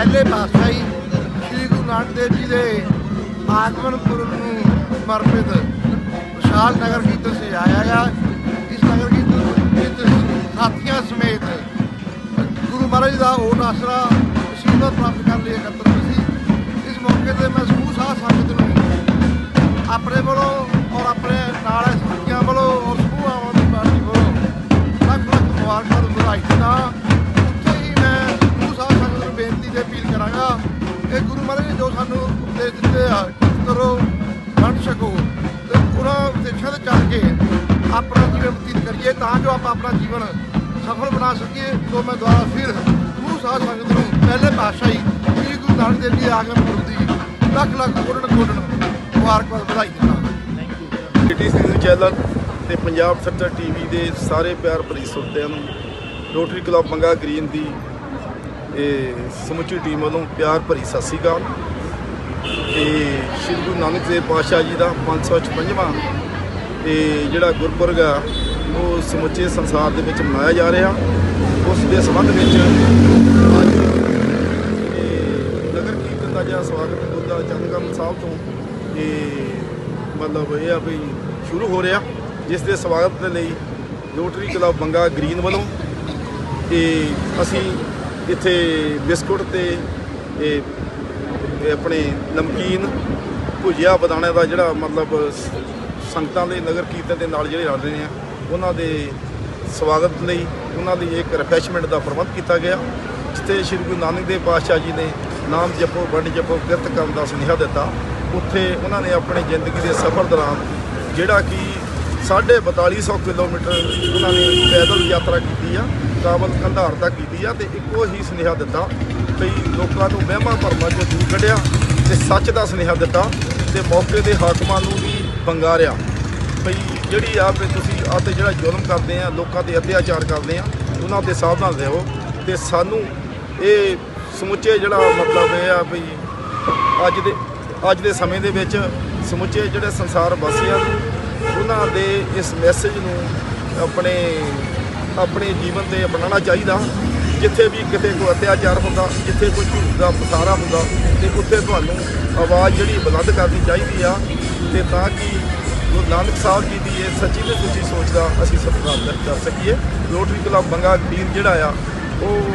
ਪਹਿਲੇ ਪਾਤਸ਼ਾਹੀ ਸ੍ਰੀ ਗੁਰੂ ਨਾਨਕ ਦੇਵ ਜੀ ਦੇ ਆਗਮਨ ਪੁਰਬ ਨੂੰ ਸਮਰਪਿਤ ਵਿਸ਼ਾਲ ਨਗਰ ਕੀਰਤਨ ਸਜਾਇਆ ਗਿਆ। ਇਸ ਨਗਰ ਕੀਰਤਨ ਵਿੱਚ ਸਾਥੀਆਂ ਸਮੇਤ ਗੁਰੂ ਮਹਾਰਾਜ ਦਾ ਓਟ ਆਸਰਾ ਅਸ਼ੀਰਵਾਦ ਪ੍ਰਾਪਤ ਕਰਨ ਲਈ ਇਕੱਤਰ ਹੋਏ ਸੀ। ਇਸ ਮੌਕੇ ਤੇ ਮੈਂ ਸਮੂਹ ਸਾਧ ਸੰਗਤ ਨੂੰ ਆਪਣੇ ਵੱਲੋਂ ਔਰ ਆਪਣੇ ਨਾਲ ਤੇ ਅਪੀਲ ਗੁਰੂ ਮਹਾਰਾਜ ਨੇ ਜੋ ਸਾਨੂੰ ਉਪਦੇਸ਼ ਦਿੱਤੇ ਆ ਕਰੋ, ਵੰਡ ਛਕੋ ਤੇ ਉਹਨਾਂ ਉਪਦੇਸ਼ਾਂ ਤੇ ਚੱਲ ਕੇ ਆਪਣਾ ਜੀਵਨ ਬਤੀਤ ਕਰੀਏ, ਤਾਂ ਜੋ ਆਪਾਂ ਆਪਣਾ ਜੀਵਨ ਸਫਲ ਬਣਾ ਸਕੀਏ ਤੋਂ ਮੈਂ ਦੁਆਰਾ ਫਿਰ ਗੁਰੂ ਸਾਹਿਬ ਸੰਗਤ ਨੂੰ ਪਹਿਲੇ ਪਾਤਸ਼ਾਹੀ ਸ੍ਰੀ ਗੁਰੂ ਨਾਨਕ ਦੇਵ ਜੀ ਆਗਮ ਆਗਮਨ ਦੀ ਲੱਖ ਲੱਖ ਕੋਟਣ ਕੋਟਣ ਮੁਬਾਰਕਬਾਦ ਵਧਾਈ ਦਿੰਦਾ ਸਿਟੀ ਨਿਊਜ਼ ਚੈਨਲ ਤੇ ਪੰਜਾਬ ਸੱਚਾ ਟੀਵੀ ਦੇ ਸਾਰੇ ਪਿਆਰ ਭਰੀ ਸਰੋਤਿਆਂ ਨੂੰ ਰੋਟਰੀ ਕਲੱਬ ਮੰਗਾ ਗ੍ਰੀਨ ਦੀ ਇਹ ਸਮੁੱਚੀ ਟੀਮ ਵੱਲੋਂ ਪਿਆਰ ਭਰੀ ਸਤਿ ਸ੍ਰੀ ਅਕਾਲ। ਤੇ ਸ਼੍ਰੀ ਗੁਰੂ ਨਾਨਕ ਦੇਵ ਪਾਤਸ਼ਾਹ ਜੀ ਦਾ 556ਵਾਂ ਤੇ ਜਿਹੜਾ ਗੁਰਪੁਰਬ ਆ, ਉਹ ਸਮੁੱਚੇ ਸੰਸਾਰ ਦੇ ਵਿੱਚ ਮਨਾਇਆ ਜਾ ਰਿਹਾ। ਉਸ ਦੇ ਸੰਬੰਧ ਵਿੱਚ ਅੱਜ ਇਹ ਨਗਰ ਕੀਰਤਨ ਦਾ ਜਿਹੜਾ ਸਵਾਗਤ ਗੁਰਦਾ ਚੰਦਗਮ ਸਾਹਿਬ ਤੋਂ ਇਹ ਮਤਲਬ ਇਹ ਆ ਵੀ ਸ਼ੁਰੂ ਹੋ ਰਿਹਾ। ਜਿਸ ਦੇ ਸਵਾਗਤ ਦੇ ਲਈ ਰੋਟਰੀ ਕਲੱਬ ਬੰਗਾ ਗ੍ਰੀਨ ਵੱਲੋਂ ਇਹ ਅਸੀਂ ਇੱਥੇ ਬਿਸਕੁਟ ਤੇ ਇਹ ਆਪਣੇ ਨਮਕੀਨ ਭੁਜਿਆ ਬਦਾਣੇ ਦਾ ਜਿਹੜਾ ਮਤਲਬ ਸੰਗਤਾਂ ਦੇ ਨਗਰ ਕੀਰਤਨ ਦੇ ਨਾਲ ਜਿਹੜੇ ਰਲ ਰਹੇ ਆ ਉਹਨਾਂ ਦੇ ਸਵਾਗਤ ਲਈ, ਉਹਨਾਂ ਲਈ ਇੱਕ ਰਿਫਰੈਸ਼ਮੈਂਟ ਦਾ ਪ੍ਰਬੰਧ ਕੀਤਾ ਗਿਆ, ਜਿੱਥੇ ਸ਼੍ਰੀ ਗੁਰੂ ਨਾਨਕ ਦੇਵ ਪਾਤਸ਼ਾਹ ਜੀ ਨੇ ਨਾਮ ਜਪੋ, ਵੰਡ ਜਪੋ, ਕਿਰਤ ਕਰਨ ਦਾ ਸੁਨੇਹਾ ਦਿੱਤਾ। ਉੱਥੇ ਉਹਨਾਂ ਨੇ ਆਪਣੀ ਜ਼ਿੰਦਗੀ ਦੇ ਸਫ਼ਰ ਦੌਰਾਨ ਜਿਹੜਾ ਕਿ 4250 ਕਿਲੋਮੀਟਰ ਉਹਨਾਂ ਨੇ ਪੈਦਲ ਯਾਤਰਾ ਕੀਤੀ ਆ। ਕਾਬਲ ਕੰਧਾਰ ਤੱਕ ਕੀਤੀ ਆ ਤੇ ਇੱਕੋ ਹੀ ਸੁਨੇਹਾ ਦਿੱਤਾ ਵੀ ਲੋਕਾਂ ਨੂੰ ਵਹਿਮਾਂ ਭਰਮਾਂ ਚੋਂ ਦੂਰ ਕੱਢਿਆ ਤੇ ਸੱਚ ਦਾ ਸੁਨੇਹਾ ਦਿੱਤਾ ਤੇ ਮੌਕੇ ਦੇ ਹਾਕਮਾਂ ਨੂੰ ਵੀ ਬੰਗਾਰਿਆ ਵੀ ਜਿਹੜੀ ਆ ਵੀ ਤੁਸੀਂ ਆ ਤੇ ਜਿਹੜਾ ਜ਼ੁਲਮ ਕਰਦੇ ਆ, ਲੋਕਾਂ ਤੇ ਅਤਿਆਚਾਰ ਕਰਦੇ ਆ, ਉਹਨਾਂ ਤੇ ਸਾਵਧਾਨ ਰਹੋ ਤੇ ਸਾਨੂੰ ਇਹ ਸਮੁੱਚੇ ਜਿਹੜਾ ਮਤਲਬ ਇਹ ਆ ਵੀ ਅੱਜ ਦੇ ਅੱਜ ਦੇ ਸਮੇਂ ਦੇ ਵਿੱਚ ਸਮੁੱਚੇ ਜਿਹੜੇ ਸੰਸਾਰ ਵਾਸੀਆਂ ਨੂੰ, ਉਹਨਾਂ ਦੇ ਇਸ ਮੈਸੇਜ ਨੂੰ ਆਪਣੇ ਆਪਣੇ ਜੀਵਨ ਤੇ ਅਪਣਾਉਣਾ ਚਾਹੀਦਾ। ਜਿੱਥੇ ਵੀ ਕਿਤੇ ਕੋਈ ਅਤਿਆਚਾਰ ਹੁੰਦਾ, ਜਿੱਥੇ ਕੋਈ ਝੂਠ ਦਾ ਪਸਾਰਾ ਹੁੰਦਾ, ਤੇ ਉੱਥੇ ਤੁਹਾਨੂੰ ਆਵਾਜ਼ ਜਿਹੜੀ ਬੁਲੰਦ ਕਰਨੀ ਚਾਹੀਦੀ ਆ। ਤੇ ਤਾਂ ਕਿ ਗੁਰੂ ਨਾਨਕ ਸਾਹਿਬ ਜੀ ਦੀ ਇਹ ਸੱਚੀ ਤੇ ਸੁੱਚੀ ਸੋਚ ਦਾ ਅਸੀਂ ਸਤਿਕਾਰ ਕਰ- ਸਕੀਏ। ਰੋਟਰੀ ਕਲੱਬ ਬੰਗਾ ਗ੍ਰੀਨ ਜਿਹੜਾ ਆ, ਉਹ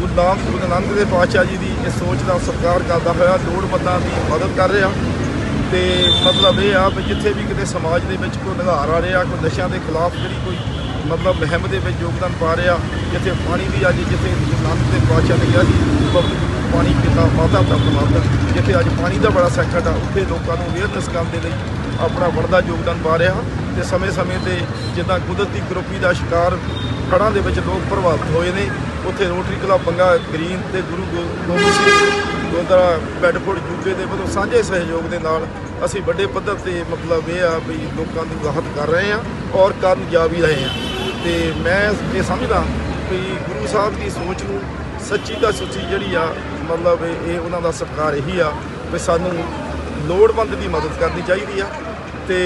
ਗੁਰੂ ਨਾਨਕ ਗੁਰੂ ਨਾਨਕ ਦੇਵ ਪਾਤਸ਼ਾਹ ਜੀ ਦੀ ਇਹ ਸੋਚ ਦਾ ਸਤਿਕਾਰ ਕਰਦਾ ਹੋਇਆ ਲੋੜਵੰਦਾਂ ਦੀ ਮਦਦ ਕਰ ਰਿਹਾ। ਤੇ ਮਤਲਬ ਇਹ ਆ ਵੀ ਜਿੱਥੇ ਵੀ ਕਿਤੇ ਸਮਾਜ ਦੇ ਵਿੱਚ ਕੋਈ ਨਿਘਾਰ ਆ ਰਿਹਾ, ਕੋਈ ਨਸ਼ਿਆਂ ਦੇ ਖਿਲਾਫ ਜਿਹੜੀ ਕੋਈ ਮਤਲਬ ਮੁਹਿੰਮ ਦੇ ਵਿੱਚ ਯੋਗਦਾਨ ਪਾ ਰਿਹਾ। ਜਿੱਥੇ ਪਾਣੀ ਵੀ ਅੱਜ ਜਿੱਥੇ ਗੁਰੂ ਨਾਨਕ ਦੇਵ ਪਾਤਸ਼ਾਹ ਨੇ ਕਿਹਾ ਸੀ ਪਬਲਿਕ ਪਾਣੀ ਪਿਤਾ ਮਾਤਾ ਦਾ ਮਾਤਾ ਜਿੱਥੇ ਅੱਜ ਪਾਣੀ ਦਾ ਬੜਾ ਸੰਕਟ ਆ, ਉੱਥੇ ਲੋਕਾਂ ਨੂੰ ਅਵੇਅਰਨੈਸ ਕਰਨ ਦੇ ਲਈ ਆਪਣਾ ਬਣਦਾ ਯੋਗਦਾਨ ਪਾ ਰਿਹਾ। ਤੇ ਸਮੇਂ-ਸਮੇਂ ਤੇ ਜਿੱਦਾਂ ਕੁਦਰਤੀ ਕਰੋਪੀ ਦਾ ਸ਼ਿਕਾਰ ਹੜ੍ਹਾਂ ਦੇ ਵਿੱਚ ਲੋਕ ਪ੍ਰਭਾਵਿਤ ਹੋਏ ਨੇ। ਉੱਥੇ ਰੋਟਰੀ ਕਲੱਬ ਬੰਗਾ ਗ੍ਰੀਨ ਤੇ ਗੁਰੂ ਗੋ- ਗੋਬਿੰਦ ਸਿੰਘ ਗੁਰਦੁਆਰਾ ਬੈਡਫੋਰਡ ਯੂਕੇ ਦੇ ਵੱਲੋਂ ਸਾਂਝੇ ਸਹਿਯੋਗ ਦੇ ਨਾਲ ਅਸੀਂ ਵੱਡੇ ਪੱਧਰ ਤੇ ਮਤਲਬ ਇਹ ਆ ਵੀ ਲੋਕਾਂ ਦੀ ਰਾਹਤ ਕਰ ਰਹੇ ਆ ਔਰ ਕਰਨ ਜਾ ਵੀ ਰਹੇ ਆ ਤੇ ਮੈਂ ਇਹ ਸਮਝਦਾ ਵੀ ਗੁਰੂ ਸਾਹਿਬ ਦੀ ਸੋਚ ਨੂੰ ਸੱਚੀ ਦਾ ਸੱਚੀ ਜਿਹੜੀ ਆ ਮਤਲਬ ਇਹ ਉਹਨਾਂ ਦਾ ਸਤਿਕਾਰ ਇਹੀ ਆ ਵੀ ਸਾਨੂੰ ਲੋੜਵੰਦ ਦੀ ਮਦਦ ਕਰਨੀ ਚਾਹੀਦੀ ਆ ਤੇ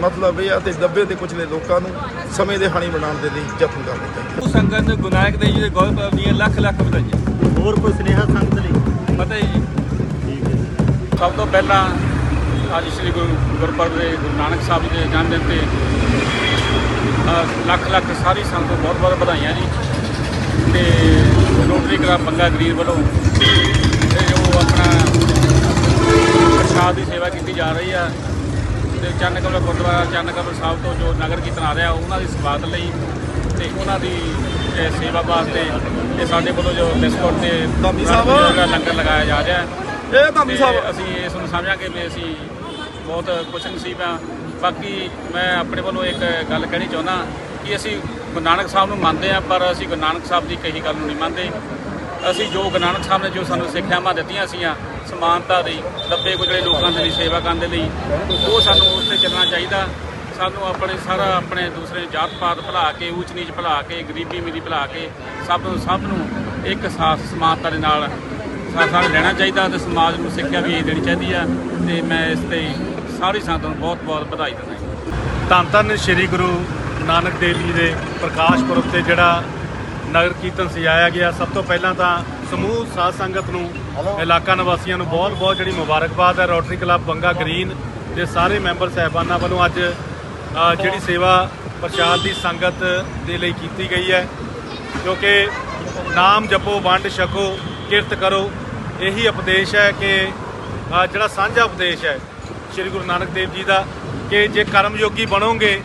ਮਤਲਬ ਇਹ ਆ ਤੇ ਦੱਬੇ ਤੇ ਕੁਚਲੇ ਲੋਕਾਂ ਨੂੰ ਸਮੇਂ ਦੇ ਹਾਣੀ ਬਣਾਉਣ ਦੇ ਲਈ ਯਤਨ ਕਰਨੇ ਚਾਹੀਦੇ। ਉਹ ਸੰਗਤ ਨੂੰ ਗੁਰੂ ਨਾਨਕ ਦੇਵ ਜੀ ਦੇ ਗੁਰਪੁਰਬ ਦੀਆਂ ਲੱਖ ਲੱਖ ਵਧਾਈਆਂ। ਹੋਰ ਕੋਈ ਸੁਨੇਹਾ ਸੰਗਤ ਲਈ? ਪਤਾ ਹੈ ਜੀ। ਠੀਕ ਹੈ ਸਭ ਤੋਂ ਪਹਿਲਾਂ ਅੱਜ ਸ੍ਰੀ ਗੁਰੂ ਗੁਰਪੁਰਬ ਦੇ ਗੁਰੂ ਨਾਨਕ ਸਾਹਿਬ ਜੀ ਦੇ ਜਨਮ ਦਿਨ ਤੇ ਲੱਖ ਲੱਖ ਸਾਰੀ ਸੰਗਤ ਨੂੰ ਬਹੁਤ ਬਹੁਤ ਵਧਾਈਆਂ ਜੀ। ਤੇ ਰੋਟਰੀ ਕਲੱਬ ਬੰਗਾ ਗਰੀਨ ਵੱਲੋਂ। ਇਹ ਜੋ ਆਪਣਾ ਪ੍ਰਸ਼ਾਦ ਦੀ ਸੇਵਾ ਕੀਤੀ ਜਾ ਰਹੀ ਆ। ਤੇ ਚੰਨ ਕਮਲ ਗੁਰਦੁਆਰਾ ਚੰਨ ਕਮਲ ਸਾਹਿਬ ਤੋਂ ਜੋ ਨਗਰ ਕੀਰਤਨ ਆ ਰਿਹਾ ਉਹਨਾਂ ਦੀ ਸਵਾਗਤ ਲਈ ਤੇ ਉਹਨਾਂ ਦੀ ਸੇਵਾ ਵਾਸਤੇ ਇਹ ਸਾਡੇ ਵੱਲੋਂ ਜੋ ਬਿਸਕੁਟ ਤੇ ਧਾਮੀ ਸਾਹਿਬ। ਦਾ ਲੰਗਰ ਲਗਾਇਆ ਜਾ ਰਿਹਾ। ਹੈ ਇਹ ਧਾਮੀ ਤੇ ਸਾਹਿਬ। ਅਸੀਂ ਇਸ ਨੂੰ ਸਮਝਾਂਗੇ ਵੀ ਅਸੀਂ ਬਹੁਤ ਖੁਸ਼ ਨਸੀਬ ਹਾਂ ਬਾਕੀ ਮੈਂ ਆਪਣੇ ਵੱਲੋਂ ਇੱਕ ਗੱਲ ਕਹਿਣੀ ਚਾਹੁੰਦਾ ਕਿ ਅਸੀਂ ਗੁਰੂ ਨਾਨਕ ਸਾਹਿਬ ਨੂੰ ਮੰਨਦੇ ਹਾਂ, ਪਰ ਅਸੀਂ ਗੁਰੂ ਨਾਨਕ ਸਾਹਿਬ ਦੀ ਕਹੀ ਗੱਲ ਨੂੰ ਨਹੀਂ ਮੰਨਦੇ। ਅਸੀਂ ਜੋ ਗੁਰੂ ਨਾਨਕ ਸਾਹਿਬ ਨੇ ਜੋ ਸਾਨੂੰ ਸਿੱਖਿਆਵਾਂ ਦਿੱਤੀਆਂ ਸੀਆਂ, ਸਮਾਨਤਾ ਦੀ ਦੱਬੇ ਕੁਚਲੇ ਲੋਕਾਂ ਦੇ ਲਈ, ਸੇਵਾ ਕਰਨ ਦੇ ਲਈ, ਉਹ ਸਾਨੂੰ ਉਸ ਤੇ ਚੱਲਣਾ ਚਾਹੀਦਾ। ਸਾਨੂੰ ਆਪਣੇ ਸਾਰਾ ਆਪਣੇ ਦੂਸਰੇ ਜਾਤ ਪਾਤ ਭੁਲਾ ਕੇ ਊਚ ਨੀਚ ਭੁਲਾ ਕੇ ਗਰੀਬੀ ਅਮੀਰੀ ਭੁਲਾ ਕੇ, ਸਭ ਨੂੰ ਸਭ ਨੂੰ ਇੱਕ ਸਾਥ, ਸਮਾਨਤਾ ਦੇ ਨਾਲ ਸਾਥ ਲੈਣਾ ਚਾਹੀਦਾ ਤੇ ਸਮਾਜ ਨੂੰ ਸਿੱਖਿਆ ਵੀ ਇਹ ਦੇਣੀ ਚਾਹੀਦੀ ਆ ਤੇ ਮੈਂ ਇਸ ਤੇ ਸਾਰੀ ਸੰਗਤ ਨੂੰ ਬਹੁਤ ਬਹੁਤ ਵਧਾਈ ਦਿੰਦਾ ਜੀ ਧੰਨ ਧੰਨ ਸ੍ਰੀ ਗੁਰੂ ਨਾਨਕ ਦੇਵ ਜੀ ਦੇ ਪ੍ਰਕਾਸ਼ ਪੁਰਬ ਤੇ ਜਿਹੜਾ ਨਗਰ ਕੀਰਤਨ ਸਜਾਇਆ ਗਿਆ ਸਭ ਤੋਂ ਪਹਿਲਾਂ ਤਾਂ ਸਮੂਹ ਸਾਧ ਸੰਗਤ ਨੂੰ ਇਲਾਕਾ ਨਿਵਾਸੀਆਂ ਨੂੰ ਬਹੁਤ-ਬਹੁਤ ਜਿਹੜੀ ਮੁਬਾਰਕਬਾਦ ਹੈ। ਰੋਟਰੀ ਕਲੱਬ ਬੰਗਾ ਗ੍ਰੀਨ ਦੇ ਸਾਰੇ ਮੈਂਬਰ ਸਹਿਬਾਨਾਂ ਵੱਲੋਂ ਅੱਜ ਜਿਹੜੀ ਸੇਵਾ ਪ੍ਰਸ਼ਾਦ ਦੀ ਸੰਗਤ ਦੇ ਲਈ ਕੀਤੀ ਗਈ ਹੈ। ਕਿਉਂਕਿ ਨਾਮ ਜਪੋ ਵੰਡ ਛਕੋ ਕਿਰਤ ਕਰੋ ਇਹੀ ਉਪਦੇਸ਼ ਹੈ ਕਿ ਜਿਹੜਾ ਸਾਂਝਾ ਉਪਦੇਸ਼ ਹੈ ਸ੍ਰੀ ਗੁਰੂ ਨਾਨਕ ਦੇਵ ਜੀ ਦਾ ਕਿ ਜੇ ਕਰਮਯੋਗੀ ਬਣੋਗੇ,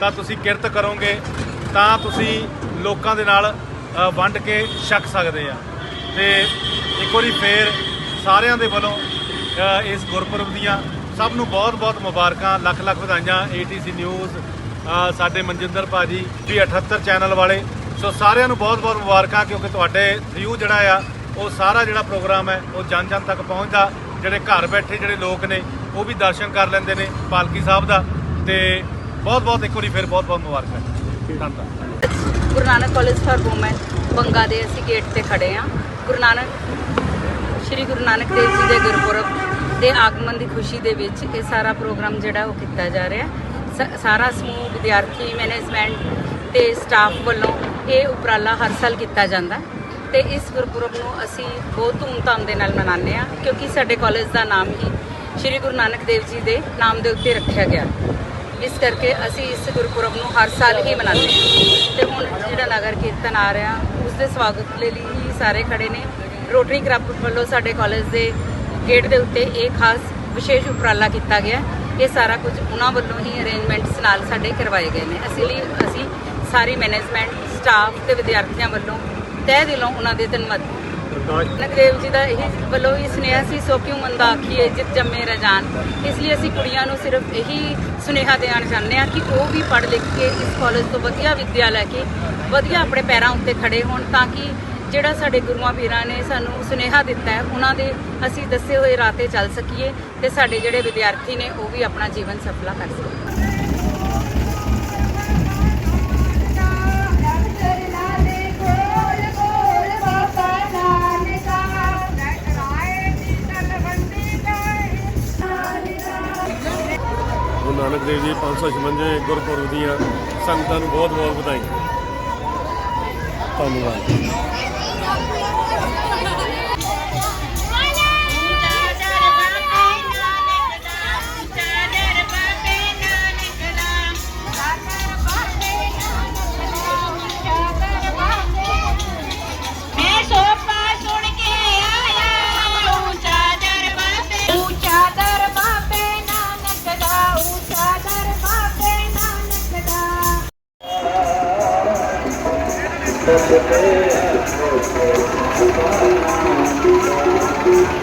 ਤਾਂ ਤੁਸੀਂ ਕਿਰਤ ਕਰੋਗੇ, ਤਾਂ ਤੁਸੀਂ ਲੋਕਾਂ ਦੇ ਨਾਲ ਵੰਡ ਕੇ ਛਕ ਸਕਦੇ ਆ। ਤੇ ਇੱਕ ਵਾਰੀ ਫੇਰ ਸਾਰਿਆਂ ਦੇ ਵੱਲੋਂ ਇਸ ਗੁਰਪੁਰਬ ਦੀਆਂ ਸਭ ਨੂੰ ਬਹੁਤ-ਬਹੁਤ ਮੁਬਾਰਕਾਂ ਲੱਖ ਲੱਖ ਵਧਾਈਆਂ ATC ਨਿਊਜ਼ ਸਾਡੇ ਮਨਜਿੰਦਰ ਭਾਜੀ, ਵੀ 78 ਚੈਨਲ ਵਾਲੇ, ਸੋ ਸਾਰਿਆਂ ਨੂੰ ਬਹੁਤ-ਬਹੁਤ ਮੁਬਾਰਕਾਂ, ਕਿਉਂਕਿ ਤੁਹਾਡੇ ਥਰੂ ਜਿਹੜਾ ਆ, ਉਹ ਸਾਰਾ ਜਿਹੜਾ ਪ੍ਰੋਗਰਾਮ ਹੈ, ਉਹ ਜਨ ਜਨ ਤੱਕ ਪਹੁੰਚਦਾ, ਜਿਹੜੇ ਘਰ ਬੈਠੇ ਜਿਹੜੇ ਲੋਕ ਨੇ ਉਹ ਵੀ ਦਰਸ਼ਨ ਕਰ ਲੈਂਦੇ ਨੇ ਪਾਲਕੀ ਸਾਹਿਬ ਦਾ ਤੇ ਬਹੁਤ-ਬਹੁਤ ਇੱਕ ਵਾਰੀ ਫਿਰ ਬਹੁਤ-ਬਹੁਤ ਮੁਬਾਰਕਾਂ ਧੰਨਵਾਦ। Guru Nanak college for woman, Banga ਦੇ ਅਸੀਂ ਗੇਟ ਤੇ ਖੜੇ ਆ ਗੁਰੂ ਨਾਨਕ, ਸ਼੍ਰੀ ਗੁਰੂ ਨਾਨਕ ਦੇਵ ਜੀ ਦੇ ਗੁਰਪੁਰਬ ਦੇ ਆਗਮਨ ਦੀ ਖੁਸ਼ੀ ਦੇ ਵਿੱਚ ਇਹ ਸਾਰਾ ਪ੍ਰੋਗਰਾਮ ਜਿਹੜਾ ਉਹ ਕੀਤਾ ਜਾ ਰਿਹਾ ਸ- ਸਾਰਾ ਸਮੂਹ ਵਿਦਿਆਰਥੀ ਮੈਨੇਜਮੈਂਟ ਤੇ ਸਟਾਫ ਵੱਲੋਂ ਇਹ ਉਪਰਾਲਾ ਹਰ ਸਾਲ ਕੀਤਾ ਜਾਂਦਾ ਹੈ। ਤੇ ਇਸ ਗੁਰਪੁਰਬ ਨੂੰ ਅਸੀਂ ਬਹੁਤ ਧੂਮਧਾਮ ਦੇ ਨਾਲ ਮਨਾਉਂਦੇ ਆ ਕਿਉਂਕਿ ਸਾਡੇ ਕਾਲਜ ਦਾ ਨਾਮ ਹੀ ਸ਼੍ਰੀ ਗੁਰੂ ਨਾਨਕ ਦੇਵ ਜੀ ਦੇ ਨਾਮ ਦੇ ਉੱਤੇ ਰੱਖਿਆ ਗਿਆ। ਇਸ ਕਰਕੇ ਅਸੀਂ ਇਸ ਗੁਰਪੁਰਬ ਨੂੰ ਹਰ ਸਾਲ ਹੀ ਮਨਾਉਂਦੇ ਹਾਂ। ਤੇ ਹੁਣ ਜਿਹੜਾ ਨਗਰ ਕੀਰਤਨ ਆ ਰਿਹਾ ਉਸ ਦੇ ਸਵਾਗਤ ਲਈ ਹੀ ਸਾਰੇ ਖੜੇ ਨੇ। ਰੋਟਰੀ ਕਲੱਬ ਵੱਲੋਂ ਸਾਡੇ ਕਾਲਜ ਦੇ ਗੇਟ ਦੇ ਉੱਤੇ ਇਹ ਖਾਸ ਵਿਸ਼ੇਸ਼ ਉਪਰਾਲਾ ਕੀਤਾ ਗਿਆ ਇਹ ਸਾਰਾ ਕੁਝ ਉਹਨਾਂ ਵੱਲੋਂ ਹੀ ਅਰੇਂਜਮੈਂਟਸ ਨਾਲ ਸਾਡੇ ਕਰਵਾਏ ਗਏ ਨੇ। ਅਸੀਂ ਲਈ ਅਸੀਂ ਸਾਰੀ ਮੈਨੇਜਮੈਂਟ ਸਟਾਫ ਤੇ ਵਿਦਿਆਰਥੀਆਂ ਵੱਲੋਂ ਤਹਿ ਦਿਲੋਂ ਉਹਨਾਂ ਦੇ ਧੰਨਵਾਦ। ਨਾਨਕ ਦੇਵ ਜੀ ਦਾ ਇਹ ਵੱਲੋਂ ਹੀ ਸੁਨੇਹਾ ਸੀ, ਸੋ ਕਿਉਂ ਮੰਦਾ ਆਖੀਏ ਜਿਤ ਜੰਮੇ ਰਜਾਨ ਇਸ ਲਈ ਅਸੀਂ ਕੁੜੀਆਂ ਨੂੰ ਸਿਰਫ ਇਹੀ ਸੁਨੇਹਾ ਦੇਣਾ ਚਾਹੁੰਦੇ ਆ ਕਿ ਉਹ ਵੀ ਪੜ੍ਹ ਲਿਖ ਕੇ ਇਸ ਕਾਲਜ ਤੋਂ ਵਧੀਆ ਵਿੱਦਿਆ ਲੈ ਕੇ ਵਧੀਆ ਆਪਣੇ ਪੈਰਾਂ ਉੱਤੇ ਖੜੇ ਹੋਣ ਤਾਂ ਕਿ ਜਿਹੜਾ ਸਾਡੇ ਗੁਰੂਆਂ ਪੀਰਾਂ ਨੇ ਸਾਨੂੰ ਸੁਨੇਹਾ ਦਿੱਤਾ ਹੈ, ਉਹਨਾਂ ਦੇ ਅਸੀਂ ਦੱਸੇ ਹੋਏ ਰਾਹ ਤੇ ਚੱਲ ਸਕੀਏ ਤੇ ਸਾਡੇ ਜਿਹੜੇ ਵਿਦਿਆਰਥੀ ਨੇ ਉਹ ਵੀ ਆਪਣਾ ਜੀਵਨ ਸਫਲਾ ਕਰ ਸਕਣ। ਨਾਨਕ ਦੇਵ ਜੀ 556 ਗੁਰਪੁਰਬ ਦੀਆਂ ਸੰਗਤਾਂ ਨੂੰ ਬਹੁਤ ਬਹੁਤ ਵਧਾਈਆਂ। ਧੰਨਵਾਦ। Thank you.